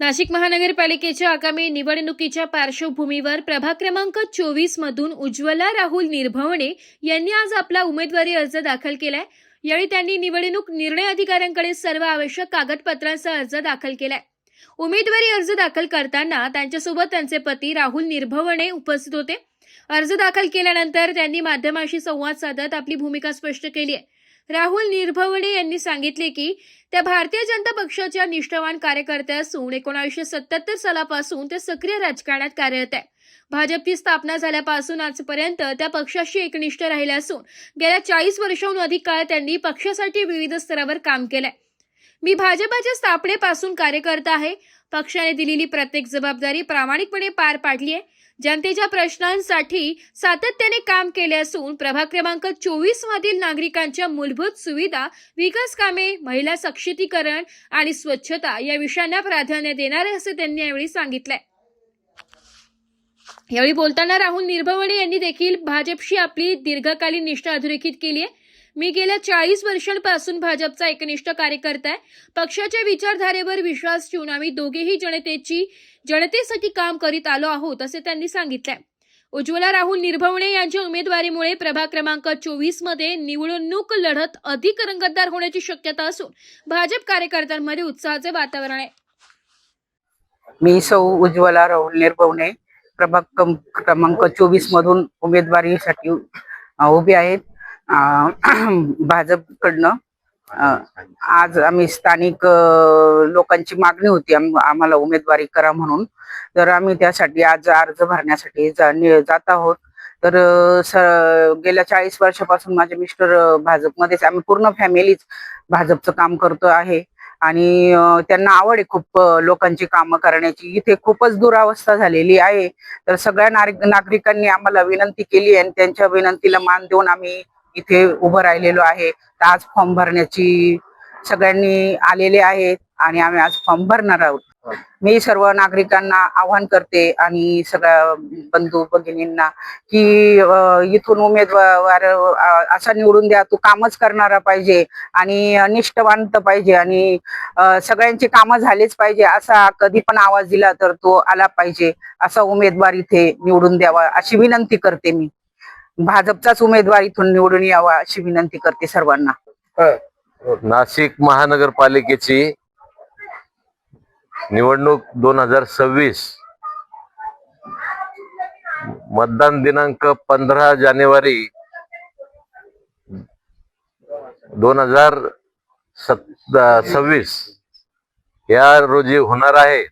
नाशिक महानगरपालिकेच्या आगामी निवडणुकीच्या पार्श्वभूमीवर प्रभाग क्रमांक चोवीस मधून उज्ज्वला राहुल निर्भवणे यांनी आज आपला उमेदवारी अर्ज दाखल केलाय. यावेळी त्यांनी निवडणूक निर्णय अधिकाऱ्यांकडे सर्व आवश्यक कागदपत्रांचा अर्ज दाखल केलाय. उमेदवारी अर्ज दाखल करताना त्यांच्यासोबत त्यांचे पती राहुल निर्भवणे उपस्थित होते. अर्ज दाखल केल्यानंतर त्यांनी माध्यमाशी संवाद साधत आपली भूमिका स्पष्ट केली आहे. राहुल निर्भवणे यांनी सांगितले की त्या भारतीय जनता पक्षाच्या निष्ठावान कार्यकर्त्या असून एकोणावीसशे सत्याहत्तर सालापासून ते सक्रिय राजकारणात कार्यरत आहे भाजपची स्थापना झाल्यापासून आजपर्यंत त्या पक्षाशी एकनिष्ठ राहिल्या असून गेल्या चाळीस वर्षाहून अधिक काळ त्यांनी पक्षासाठी विविध स्तरावर काम केलंय. मी भाजपाच्या स्थापनेपासून कार्यकर्ता आहे. पक्षाने दिलेली प्रत्येक जबाबदारी प्रामाणिकपणे पार पाडली आहे. जनतेच्या प्रश्नांसाठी सातत्याने काम केले असून प्रभाग क्रमांक चोवीस मधील नागरिकांच्या मूलभूत सुविधा विकास कामे महिला सक्षमीकरण आणि स्वच्छता या विषयांना प्राधान्य देणार आहे असे त्यांनी यावेळी सांगितलंय. यावेळी बोलताना राहुल निर्भवणे यांनी देखील भाजपशी आपली दीर्घकालीन निष्ठा अधोरेखित केली आहे. मी गेल्या चाळीस वर्षांपासून भाजपचा एकनिष्ठ कार्यकर्ता आहे. पक्षाच्या विचारधारेवर विश्वास ठेवून आम्ही दोघेही जनतेची जनतेसाठी काम करीत आलो आहोत असे त्यांनी सांगितलंय. उज्ज्वला राहुल निर्भवणे यांच्या उमेदवारीमुळे प्रभाग क्रमांक चोवीसमध्ये निवडणूक लढत अधिक रंगतदार होण्याची शक्यता असून भाजप कार्यकर्त्यांमध्ये उत्साहाचे वातावरण आहे. मी सौ उज्ज्वला राहुल निर्भवणे प्रभाग क्रमांक चोवीस मधून उमेदवारीसाठी उभी आहेत भाजपकडनं आज आम्ही स्थानिक लोकांची मागणी होती. आम्हाला उमेदवारी करा म्हणून. तर आम्ही त्यासाठी आज अर्ज भरण्यासाठी जा- जात आहोत. तर गेल्या चाळीस वर्षापासून माझे मिस्टर भाजपमध्येच आम्ही पूर्ण फॅमिलीच भाजपचं काम करतो आहे. आणि त्यांना आवड आहे खूप लोकांची कामं करण्याची. इथे खूपच दुरावस्था झालेली आहे. तर सगळ्या नागरिकांनी आम्हाला विनंती केली आणि त्यांच्या विनंतीला मान देऊन आम्ही इथे उभं राहिलेलो आहे. तर आज फॉर्म भरण्याची सगळ्यांनी आलेले आहेत आणि आम्ही आज फॉर्म भरणार आहोत. मी सर्व नागरिकांना आव्हान करते आणि सगळ्या बंधू भगिनींना की इथून उमेदवार असा निवडून द्या तू कामच करणारा पाहिजे आणि निष्ठवांत पाहिजे आणि सगळ्यांची कामं झालीच पाहिजे असा कधी पण आवाज दिला तर तो आला पाहिजे. असा उमेदवार इथे निवडून द्यावा अशी विनंती करते मी. भाजपचाच उमेदवार इथून निवडून यावा अशी विनंती करते सर्वांना. नाशिक महानगरपालिकेची निवडणूक दोन हजार सव्वीस मतदान दिनांक पंधरा जानेवारी दोन हजार सव्वीस या रोजी होणार आहे.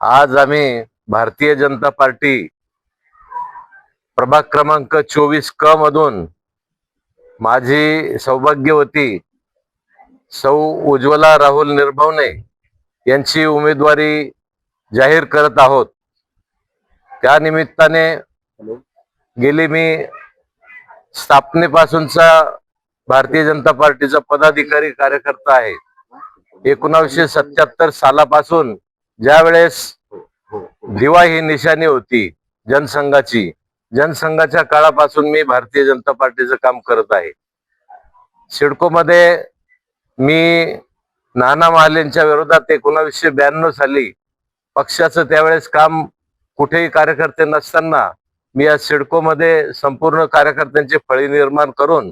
आज आम्ही भारतीय जनता पार्टी प्रभाग क्रमांक चोवीस क मधून माझी सौभाग्यवती सौ उज्ज्वला राहुल निर्भवणे यांची उमेदवारी जाहीर करत आहोत. त्या निमित्ताने गेली मी स्थापनेपासूनचा भारतीय जनता पार्टीचा पदाधिकारी कार्यकर्ता आहे. एकोणावीसशे सत्याहत्तर सालापासून ज्या वेळेस दिवा ही निशाणी होती जनसंघाची जनसंघाच्या काळापासून मी भारतीय जनता पार्टीचं काम करत आहे. सिडकोमध्ये मी नाना महालेंच्या विरोधात एकोणावीसशे ब्याण्णव साली पक्षाचं त्यावेळेस काम कुठेही कार्यकर्ते नसताना मी या सिडकोमध्ये संपूर्ण कार्यकर्त्यांची फळी निर्माण करून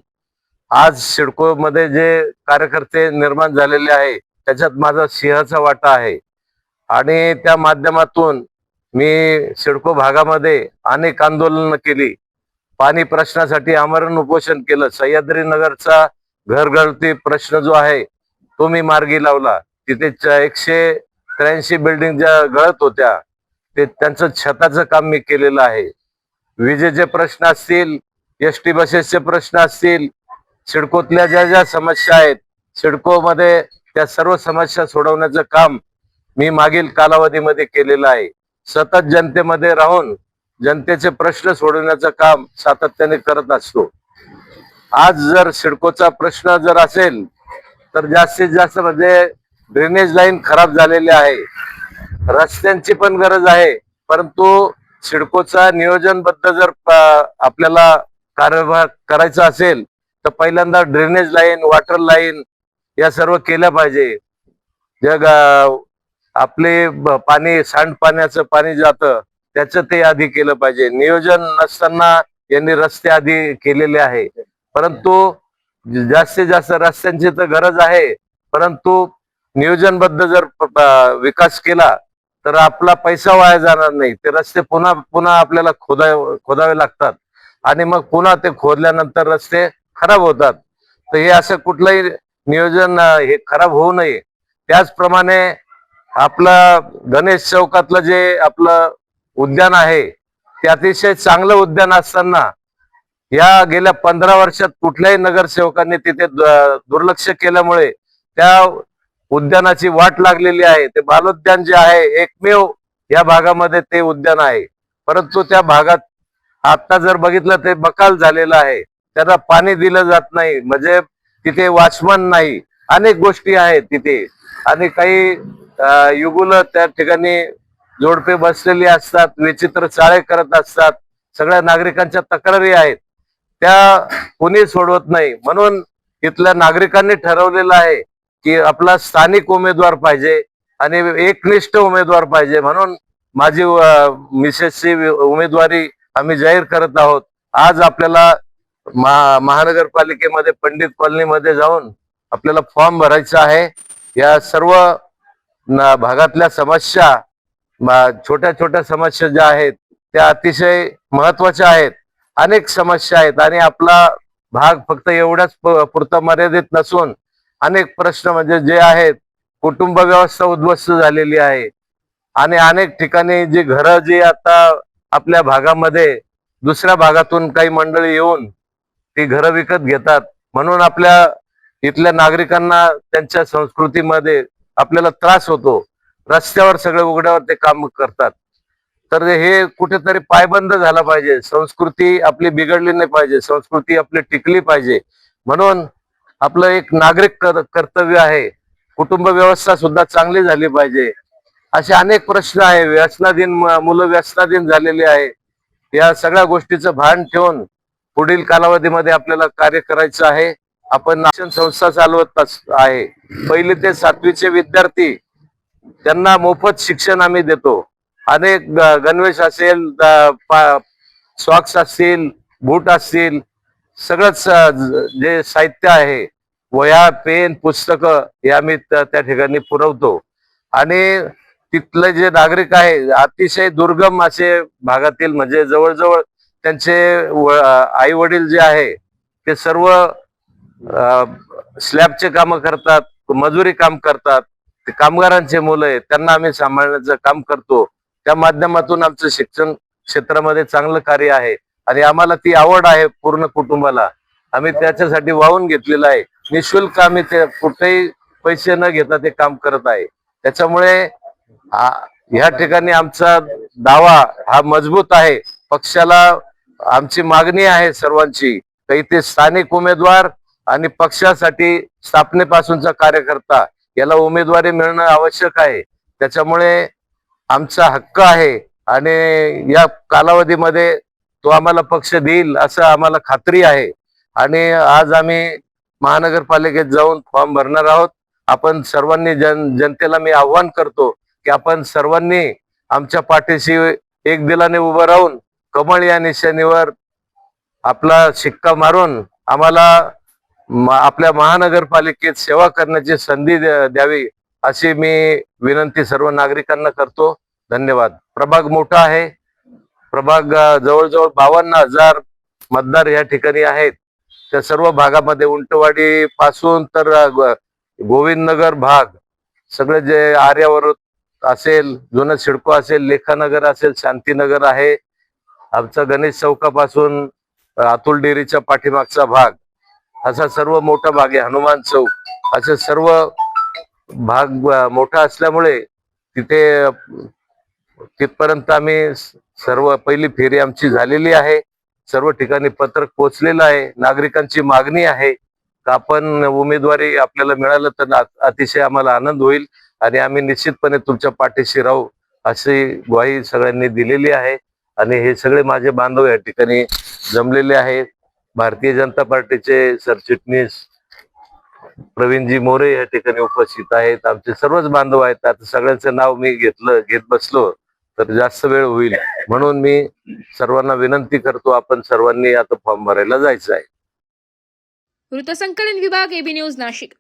आज सिडकोमध्ये जे कार्यकर्ते निर्माण झालेले आहे त्याच्यात माझा सिंहाचा वाटा आहे. आणि त्या माध्यमातून मी सिडको भागामध्ये अनेक आंदोलनं केली. पाणी प्रश्नासाठी आमरण उपोषण केलं. सह्याद्री नगरचा घरघरती प्रश्न जो आहे तो मी मार्गी लावला. तिथे च- एकशे त्र्याऐंशी बिल्डिंग ज्या गळत होत्या ते त्यांचं छताचं काम मी केलेलं आहे. विजेचे प्रश्न असतील एस टी बसेसचे प्रश्न असतील सिडकोतल्या ज्या ज्या समस्या आहेत सिडकोमध्ये त्या सर्व समस्या सोडवण्याचं काम मी मागील कालावधीमध्ये केलेलं आहे. सतत जनतेमध्ये राहून जनतेचे प्रश्न सोडवण्याचं काम सातत्याने करत असतो. आज जर सिडकोचा प्रश्न जर असेल तर जास्तीत जास्त म्हणजे ड्रेनेज लाईन खराब झालेली आहे. रस्त्यांची पण गरज आहे परंतु सिडकोचा नियोजनबद्ध जर आपल्याला कार्यभार करायचा असेल तर पहिल्यांदा ड्रेनेज लाईन वॉटर लाईन या सर्व केल्या पाहिजे. जग आपले पाणी सांडपाण्याचं पाणी जातं त्याचं ते आधी केलं पाहिजे. नियोजन नसताना यांनी रस्ते आधी केलेले आहे. परंतु जास्तीत जास्त रस्त्यांची तर गरज आहे. परंतु नियोजनबद्ध जर विकास केला तर आपला पैसा वाया जाणार नाही. ते रस्ते पुन्हा पुन्हा आपल्याला खोदा खोदावे लागतात. आणि मग पुन्हा ते खोदल्यानंतर रस्ते खराब होतात. तर हे असं कुठलंही नियोजन हे खराब होऊ नये. त्याचप्रमाणे आपलं गणेश चौकातलं जे आपलं उद्यान आहे ते अतिशय चांगलं उद्यान असताना या गेल्या पंधरा वर्षात कुठल्याही नगरसेवकांनी तिथे दुर्लक्ष केल्यामुळे त्या उद्यानाची वाट लागलेली आहे. ते बालोद्यान जे आहे एकमेव या भागामध्ये ते उद्यान आहे. परंतु त्या भागात आता जर बघितलं ते बकाल झालेलं आहे. त्याला पाणी दिलं जात नाही. म्हणजे तिथे वाचमन नाही. अनेक गोष्टी आहेत तिथे. आणि काही युगुल त्या ठिकाणी जोडपे बसलेली असतात विचित्र चाळे करत असतात. सगळ्या नागरिकांच्या तक्रारी आहेत. त्या कोणी सोडवत नाही. म्हणून इथल्या नागरिकांनी ठरवलेलं आहे की आपला स्थानिक उमेदवार पाहिजे आणि एकनिष्ठ उमेदवार पाहिजे. म्हणून माझी मिसेसची उमेदवारी आम्ही जाहीर करत आहोत. आज आपल्याला महानगरपालिकेमध्ये पंडित कॉलनीमध्ये जाऊन आपल्याला फॉर्म भरायचा आहे. या सर्व भागातल्या समस्या छोट्या छोट्या समस्या ज्या आहेत त्या अतिशय महत्त्वाच्या आहेत. अनेक समस्या आहेत आणि आपला भाग फक्त एवढ्याच प- पुरता मर्यादित नसून अनेक प्रश्न म्हणजे जे आहेत कुटुंब व्यवस्था उद्ध्वस्त झालेली आहे. आणि अनेक ठिकाणी जी घरं जी आता आपल्या भागामध्ये दुसऱ्या भागातून काही मंडळी येऊन ती घरं विकत घेतात. म्हणून आपल्या इथल्या नागरिकांना त्यांच्या संस्कृतीमध्ये आपल्याला त्रास होतो. रस्त्यावर सगळे उघड्यावर ते काम करतात. तर हे कुठेतरी पायबंद झाला पाहिजे. संस्कृती आपली बिघडली नाही पाहिजे. संस्कृती आपली टिकली पाहिजे. म्हणून आपलं एक नागरिक कर्तव्य आहे. कुटुंब व्यवस्था सुद्धा चांगली झाली पाहिजे. असे अनेक प्रश्न आहे. व्यसनाधीन मुलं व्यसनाधीन झालेली आहे. या सगळ्या गोष्टीचं भान ठेवून पुढील कालावधीमध्ये आपल्याला कार्य करायचं आहे. आपण शिक्षण संस्था चालवत अस- आहे. पहिली ते सातवीचे विद्यार्थी त्यांना मोफत शिक्षण आम्ही देतो. अनेक गणवेश असेल सॉक्स असतील बूट असतील सगळंच जे साहित्य आहे वह्या पेन पुस्तकं हे आम्ही त्या ठिकाणी पुरवतो. आणि तिथले जे नागरिक आहे अतिशय दुर्गम असे भागातील म्हणजे जवळजवळ त्यांचे आई वडील जे आहे ते सर्व स्लॅबचे काम करतात मजुरी काम करतात ते कामगारांचे मुलं आहेत त्यांना आम्ही सांभाळण्याचं काम करतो. त्या माध्यमातून आमचं शिक्षण क्षेत्रामध्ये चांगलं कार्य आहे आणि आम्हाला ती आवड आहे पूर्ण कुटुंबाला. आम्ही त्याच्यासाठी वाहून घेतलेलं आहे. निशुल्क आम्ही ते कुठेही पैसे न घेता ते काम करत आहे. त्याच्यामुळे ह्या ठिकाणी आमचा दावा हा मजबूत आहे. पक्षाला आमची मागणी आहे सर्वांची. काही ते स्थानिक उमेदवार आणि पक्षासाठी स्थापनेपासूनचा कार्यकर्ता याला उमेदवारी मिळणं आवश्यक आहे. त्याच्यामुळे आमचा हक्क आहे आणि या कालावधीमध्ये तो आम्हाला पक्ष देईल असं आम्हाला खात्री आहे. आणि आज आम्ही महानगरपालिकेत जाऊन फॉर्म भरणार आहोत. आपण सर्वांनी जन जनतेला मी आव्हान करतो की आपण सर्वांनी आमच्या पाठीशी एक दिलाने उभं राहून कमळ या निशाणीवर आपला शिक्का मारून आम्हाला आपल्या महानगरपालिकेत सेवा करण्याची संधी द्यावी अशी मी विनंती सर्व नागरिकांना करतो. धन्यवाद. प्रभाग मोठा आहे. प्रभाग जवळजवळ बावन्न हजार मतदार या ठिकाणी आहेत. त्या सर्व भागामध्ये उंटवाडी पासून तर गोविंदनगर भाग. सगळे जे आर्यावरत असेल जुनं सिडको असेल लेखानगर असेल शांतीनगर आहे. आमचा गणेश चौकापासून अतुल डेअरीच्या पाठीमागचा भाग. असा सर्व मोठा भाग आहे हनुमान चौक असे सर्व भाग मोठा असल्यामुळे तिथे तिथपर्यंत आम्ही सर्व पहिली फेरी आमची झालेली आहे. सर्व ठिकाणी पत्रक पोचलेलं आहे. नागरिकांची मागणी आहे. का आपण उमेदवारी आपल्याला मिळालं तर अतिशय आम्हाला आनंद होईल. आणि आम्ही निश्चितपणे तुमच्या पाठीशी राहू अशी ग्वाही सगळ्यांनी दिलेली आहे. आणि हे सगळे माझे बांधव या ठिकाणी जमलेले आहेत. भारतीय जनता पार्टीचे सरचिटणीस प्रवीणजी मोरे या ठिकाणी उपस्थित आहेत. आमचे सर्वच बांधव आहेत. आता सगळ्यांचं नाव मी घेतलं घेत बसलो तर जास्त वेळ होईल. म्हणून मी सर्वांना विनंती करतो आपण सर्वांनी आता फॉर्म भरायला जायचं आहे. वृत्तसंकलन विभाग एबी न्यूज नाशिक.